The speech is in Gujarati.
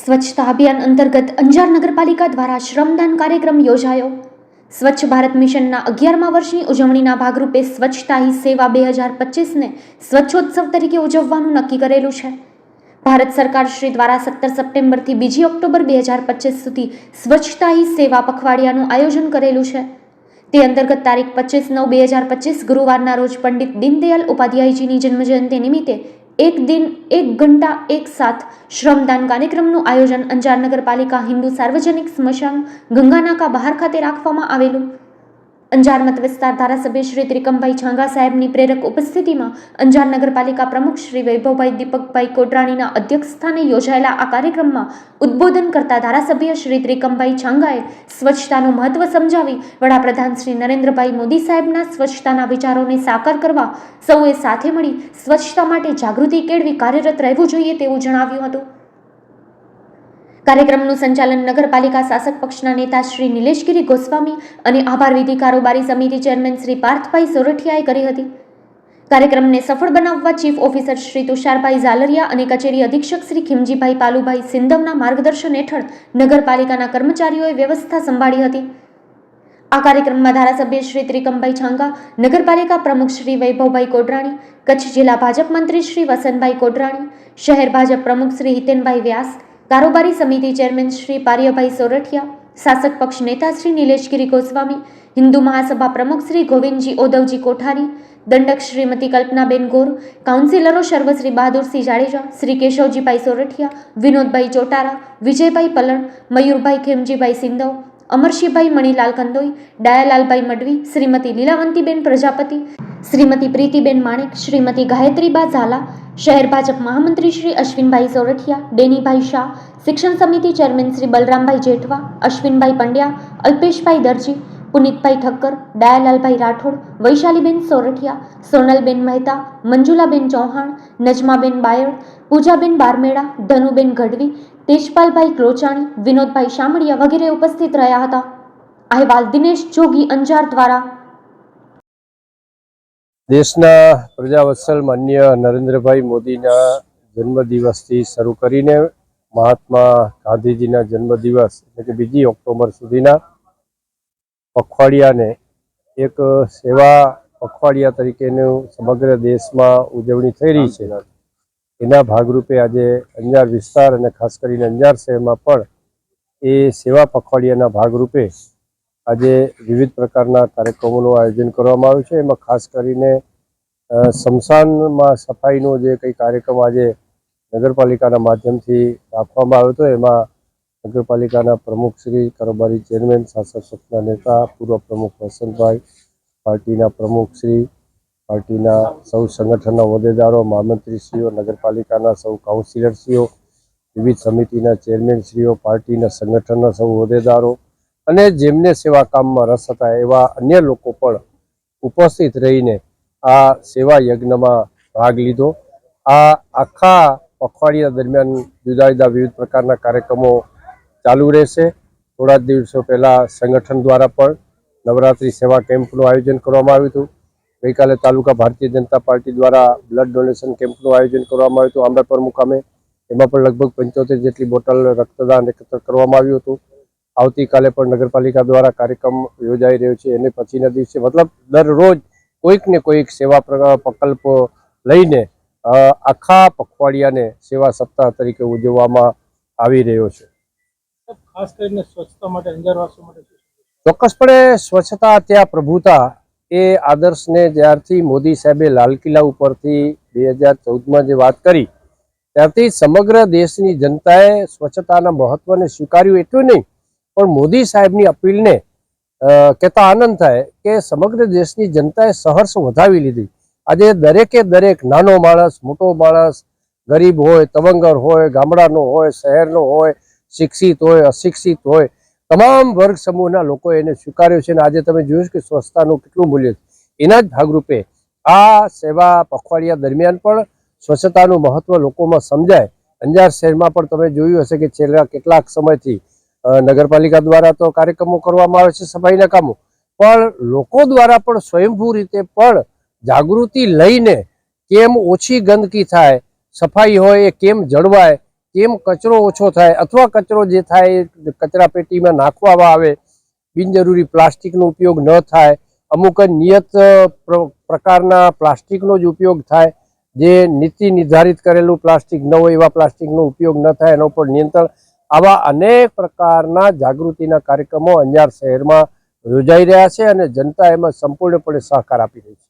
સ્વચ્છતા અભિયાન અંતર્ગત અંજાર નગરપાલિકા દ્વારા શ્રમદાન કાર્યક્રમ યોજાયો. સ્વચ્છ ભારત મિશનના અગિયારમા વર્ષની ઉજવણીના ભાગરૂપે સ્વચ્છતા હી સેવા બે હજાર પચીસને સ્વચ્છોત્સવ તરીકે ઉજવવાનું નક્કી કરેલું છે. ભારત સરકાર શ્રી દ્વારા સત્તર સપ્ટેમ્બરથી બીજી ઓક્ટોબર બે હજાર પચીસ સુધી સ્વચ્છતા હી સેવા પખવાડિયાનું આયોજન કરેલું છે. તે અંતર્ગત તારીખ પચીસ નવ બે હજાર પચીસ ગુરુવારના રોજ પંડિત દીનદયાલ ઉપાધ્યાયજીની જન્મજયંતિ નિમિત્તે એક દિન, એક ઘંટા, એક સાથ. શ્રમદાન કાર્યક્રમનું આયોજન અંજાર નગરપાલિકા હિન્દુ સાર્વજનિક સ્મશાન ગંગાનાકા બહાર ખાતે રાખવામાં આવેલું. અંજાર મત વિસ્તાર ધારાસભ્ય શ્રી ત્રિકમભાઈ છાંગા સાહેબની પ્રેરક ઉપસ્થિતિમાં અંજાર નગરપાલિકા પ્રમુખ શ્રી વૈભવભાઈ દીપકભાઈ કોટરાણીના અધ્યક્ષસ્થાને યોજાયેલા આ કાર્યક્રમમાં ઉદ્બોધન કરતા ધારાસભ્ય શ્રી ત્રિકમભાઈ છાંગાએ સ્વચ્છતાનું મહત્વ સમજાવી વડાપ્રધાન શ્રી નરેન્દ્રભાઈ મોદી સાહેબના સ્વચ્છતાના વિચારોને સાકાર કરવા સૌએ સાથે મળી સ્વચ્છતા માટે જાગૃતિ કેળવી કાર્યરત રહેવું જોઈએ તેવું જણાવ્યું હતું. કાર્યક્રમનું સંચાલન નગરપાલિકા શાસક પક્ષના નેતા શ્રી નિલેશગીરી ગોસ્વામી અને આભાર વિધિ કારોબારી સમિતિ ચેરમેન શ્રી પાર્થભાઈ સોરઠિયાએ કરી હતી. કાર્યક્રમને સફળ બનાવવા ચીફ ઓફિસર શ્રી તુષારભાઈ ઝાલરિયા અને કચેરી અધિક્ષક શ્રી ખીમજીભાઈ પાલુભાઈ સિંધવના માર્ગદર્શન હેઠળ નગરપાલિકાના કર્મચારીઓએ વ્યવસ્થા સંભાળી હતી. આ કાર્યક્રમમાં ધારાસભ્ય શ્રી ત્રિકમભાઈ છાંગા, નગરપાલિકા પ્રમુખ શ્રી વૈભવભાઈ કોડરાણી, કચ્છ જિલ્લા ભાજપ મંત્રી શ્રી વસંતભાઈ કોડરાણી, શહેર ભાજપ પ્રમુખ શ્રી હિતેનભાઈ વ્યાસ કારોબારી સમિતિ ચેરમેન શ્રી પાર્યભાઈ સોરઠિયા, શાસક પક્ષ નેતા શ્રી નિલેશગીરી ગોસ્વામી, હિન્દુ મહાસભા પ્રમુખ શ્રી ગોવિંદજી ઓદવજી કોઠારી, દંડક શ્રીમતી કલ્પનાબેન ગોર, કાઉન્સિલરો સર્વશ્રી બહાદુરસિંહ જાડેજા, શ્રી કેશવજીભાઈ સોરઠિયા, વિનોદભાઈ ચોટારા, વિજયભાઈ પલણ, મયુરભાઈ ખેમજીભાઈ સિંધવ અમરશીભાઈ મણીલાલ કંદોઈ, ડાયાલાલભાઈ મડવી, શ્રીમતી લીલાવંતીબેન પ્રજાપતિ, શ્રીમતી પ્રીતિબેન માણેક, શ્રીમતી ગાયત્રીબા ઝાલા, શહેર ભાજપ મહામંત્રી શ્રી અશ્વિનભાઈ સોરઠિયા, ડેનીભાઈ શાહ, શિક્ષણ સમિતિ ચેરમેન શ્રી બલરામભાઈ જેઠવા, અશ્વિનભાઈ પંડ્યા, અલ્પેશભાઈ દરજી પુનિતભાઈ ઠક્કર, ડાયાલાલભાઈ રાઠોડ, વૈશાલીબેન સોરઠિયા, સોનલબેન મહેતા, મંજુલાબેન ચૌહાણ, નજમાબેન બાયડ, પૂજાબેન બારમેડા ધનુબેન ગઢવી, તેજપાલભાઈ ક્રોચાણી, વિનોદભાઈ શામળિયા વગેરે ઉપસ્થિત રહ્યા હતા. અહેવાલ દિનેશ જોગી, અંજાર દ્વારા. દેશના પ્રજાવત્સલ માન્ય નરેન્દ્રભાઈ મોદીના જન્મદિવસથી શરૂ કરીને મહાત્મા ગાંધીજીના જન્મદિવસ એટલે કે બીજી ઓક્ટોબર સુધીના પખવાડિયાને એક સેવા પખવાડિયા તરીકેનું સમગ્ર દેશમાં ઉજવણી થઈ રહી છે. એના ભાગરૂપે આજે અંજાર વિસ્તાર અને ખાસ કરીને અંજાર શહેરમાં પણ એ સેવા પખવાડિયાના ભાગરૂપે આજે વિવિધ પ્રકારના કાર્યક્રમોનું આયોજન કરવામાં આવ્યું છે. એમાં ખાસ કરીને સ્મશાનમાં સફાઈનો જે કંઈ કાર્યક્રમ આજે નગરપાલિકાના માધ્યમથી રાખવામાં આવ્યો હતો, એમાં નગરપાલિકાના પ્રમુખ શ્રી કારોબારી ચેરમેન, શાસક પક્ષના નેતા, પૂર્વ પ્રમુખ વસંતભાઈ, પાર્ટીના પ્રમુખ શ્રી, પાર્ટીના સૌ સંગઠનના હોદ્દેદારો, મહામંત્રીશ્રીઓ, નગરપાલિકાના સૌ કાઉન્સિલરશ્રીઓ, વિવિધ સમિતિના ચેરમેનશ્રીઓ, પાર્ટીના સંગઠનના સૌ હોદ્દેદારો અને જેમને સેવા કામમાં રસ હતા એવા અન્ય લોકો પણ ઉપસ્થિત રહીને આ સેવા યજ્ઞમાં ભાગ લીધો. આ આખા પખવાડિયા દરમિયાન જુદા જુદા વિવિધ પ્રકારના કાર્યક્રમો ચાલુ રહેશે. થોડા જ દિવસો પહેલાં સંગઠન દ્વારા પણ નવરાત્રિ સેવા કેમ્પનું આયોજન કરવામાં આવ્યું હતું. ગઈકાલે તાલુકા ભારતીય જનતા પાર્ટી દ્વારા બ્લડ ડોનેશન કેમ્પનું આયોજન કરવામાં આવ્યું હતું. આંબેપર મુકામે એમાં પણ લગભગ પંચોતેર જેટલી બોટલ રક્તદાન એકત્ર કરવામાં આવ્યું હતું. આવતીકાલે પણ નગરપાલિકા દ્વારા કાર્યક્રમ યોજાઈ રહ્યો છે. એને પછીના દિવસે મતલબ દરરોજ કોઈક ને કોઈક સેવા પ્ર- પ્રકલ્પો લઈને આખા પખવાડિયાને સેવા સપ્તાહ તરીકે ઉજવવામાં આવી રહ્યો છે. ચોક્કસપણે સ્વચ્છતા ત્યાં પ્રભુતા એ આદર્શને જ્યારથી મોદી સાહેબે લાલ કિલ્લા ઉપરથી બે હજાર ચૌદમાં જે વાત કરી, ત્યારથી સમગ્ર દેશની જનતાએ સ્વચ્છતાના મહત્વને સ્વીકાર્યું એટલું નહીં, પણ મોદી સાહેબની અપીલને કહેતા આનંદ થાય કે સમગ્ર દેશની જનતાએ સહર્ષ વધાવી લીધી. આજે દરેકે દરેક નાનો માણસ, મોટો માણસ, ગરીબ હોય, તવંગર હોય, ગામડાનો હોય, શહેરનો હોય શિક્ષિત હોય, અશિક્ષિત હોય, તમામ વર્ગ સમૂહના લોકોએ એને સ્વીકાર્યો છે અને આજે તમે જોયું કે સ્વચ્છતાનું કેટલું મૂલ્ય છે. એના જ ભાગરૂપે આ સેવા પખવાડિયા દરમિયાન પણ સ્વચ્છતાનું મહત્વ લોકોમાં સમજાય. અંજાર શહેરમાં પણ તમે જોયું હશે કે છેલ્લા કેટલાક સમયથી નગરપાલિકા દ્વારા તો કાર્યક્રમો કરવામાં આવે છે સફાઈના કામો પણ લોકો દ્વારા પણ સ્વયંભૂ રીતે પણ જાગૃતિ લઈને કેમ ઓછી ગંદકી થાય, સફાઈ હોય એ કેમ જળવાય કેમ કચરો ઓછો થાય અથવા કચરો જે થાય કચરા પેટીમાં નાખવામાં આવે, બિનજરૂરી પ્લાસ્ટિકનો ઉપયોગ ન થાય, અમુક જ નિયત પ્ર- પ્રકારના પ્લાસ્ટિકનો જ ઉપયોગ થાય, જે નીતિ નિર્ધારિત કરેલું પ્લાસ્ટિક ન હોય એવા પ્લાસ્ટિકનો ઉપયોગ ન થાય, એના ઉપર નિયંત્રણ, આવા અનેક પ્રકારના જાગૃતિના કાર્યક્રમો અંજાર શહેરમાં યોજાઈ રહ્યા છે અને જનતા એમાં સંપૂર્ણપણે સહકાર આપી રહી છે.